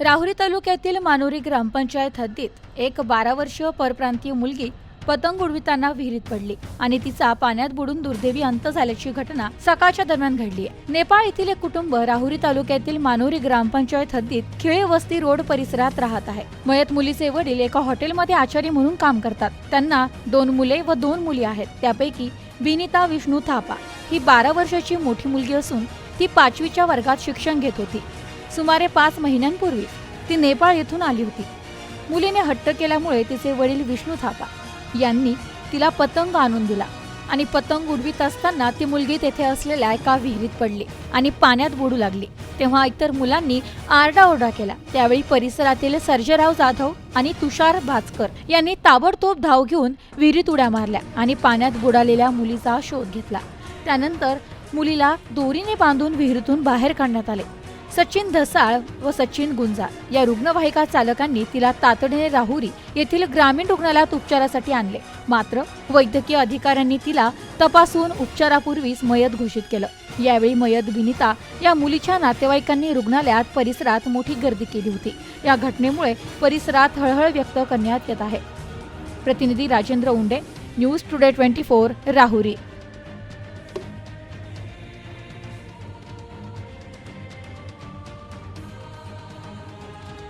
राहुरी तालुक्यातील मानोरी ग्रामपंचायत हद्दीत एक बारा वर्षीय परप्रांतीय मुलगी पतंग उडविताना विहिरीत पडली आणि तिचा पाण्यात बुडून दुर्दैवी अंत झाल्याची घटना सकाळच्या दरम्यान घडली. आहे नेपाळ येथील एक कुटुंब राहुरी तालुक्यातील मानोरी ग्रामपंचायत हद्दीत खिळे वस्ती रोड परिसरात राहत आहे. मयत मुलीचे वडील एका हॉटेलमध्ये आचारी म्हणून काम करतात. त्यांना दोन मुले व दोन मुली आहेत. त्यापैकी विनिता विष्णू थापा ही बारा वर्षाची मोठी मुलगी असून ती पाचवीच्या वर्गात शिक्षण घेत होती. सुमारे पाच महिन्यांपूर्वी ती नेपाळ येथून आली होती. मुलीने हट्ट केल्यामुळे तिचे वडील विष्णू थापा यांनी तिला पतंग आणून दिला आणि पतंग उडवीत असताना ती मुलगी तेथे असलेल्या एका विहिरीत पडली आणि पाण्यात बुडू लागली. तेव्हा इतर मुलांनी आरडाओरडा केला. त्यावेळी परिसरातील सर्जेराव जाधव आणि तुषार भाचकर यांनी ताबडतोब धाव घेऊन विहिरीत उड्या मारल्या आणि पाण्यात बुडालेल्या मुलीचा शोध घेतला. त्यानंतर मुलीला दोरीने बांधून विहिरीतून बाहेर काढण्यात आले. सचिन धसाळ व सचिन गुंजाळ या रुग्णवाहिका चालकांनी तिला तातडीने राहुरी येथील ग्रामीण रुग्णालयात उपचारासाठी आणले. मात्र वैद्यकीय अधिकाऱ्यांनी तिला तपासून उपचारापूर्वीच मयत घोषित केलं. यावेळी मयत विनिता या मुलीच्या नातेवाईकांनी रुग्णालयात परिसरात मोठी गर्दी केली होती. या घटनेमुळे परिसरात हळहळ व्यक्त करण्यात येत आहे. प्रतिनिधी Rajendra Unde news today twenty four Rahuri.